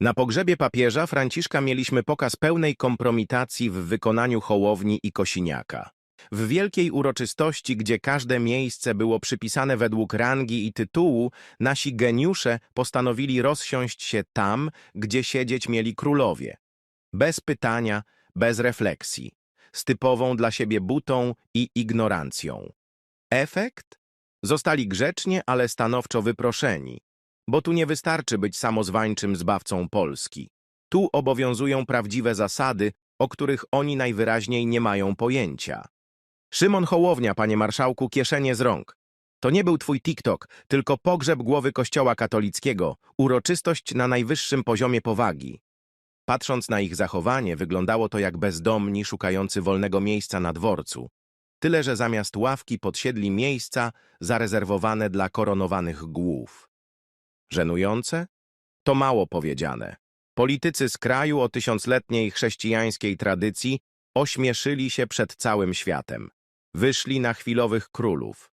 Na pogrzebie papieża Franciszka mieliśmy pokaz pełnej kompromitacji w wykonaniu Hołowni i Kosiniaka. W wielkiej uroczystości, gdzie każde miejsce było przypisane według rangi i tytułu, nasi geniusze postanowili rozsiąść się tam, gdzie siedzieć mieli królowie. Bez pytania, bez refleksji, z typową dla siebie butą i ignorancją. Efekt? Zostali grzecznie, ale stanowczo wyproszeni. Bo tu nie wystarczy być samozwańczym zbawcą Polski. Tu obowiązują prawdziwe zasady, o których oni najwyraźniej nie mają pojęcia. Szymon Hołownia, panie marszałku, kieszenie z rąk. To nie był twój TikTok, tylko pogrzeb głowy kościoła katolickiego, uroczystość na najwyższym poziomie powagi. Patrząc na ich zachowanie, wyglądało to jak bezdomni szukający wolnego miejsca na dworcu. Tyle, że zamiast ławki podsiedli miejsca zarezerwowane dla koronowanych głów. Żenujące? To mało powiedziane. Politycy z kraju o tysiącletniej chrześcijańskiej tradycji ośmieszyli się przed całym światem. Wyszli na chwilowych królów.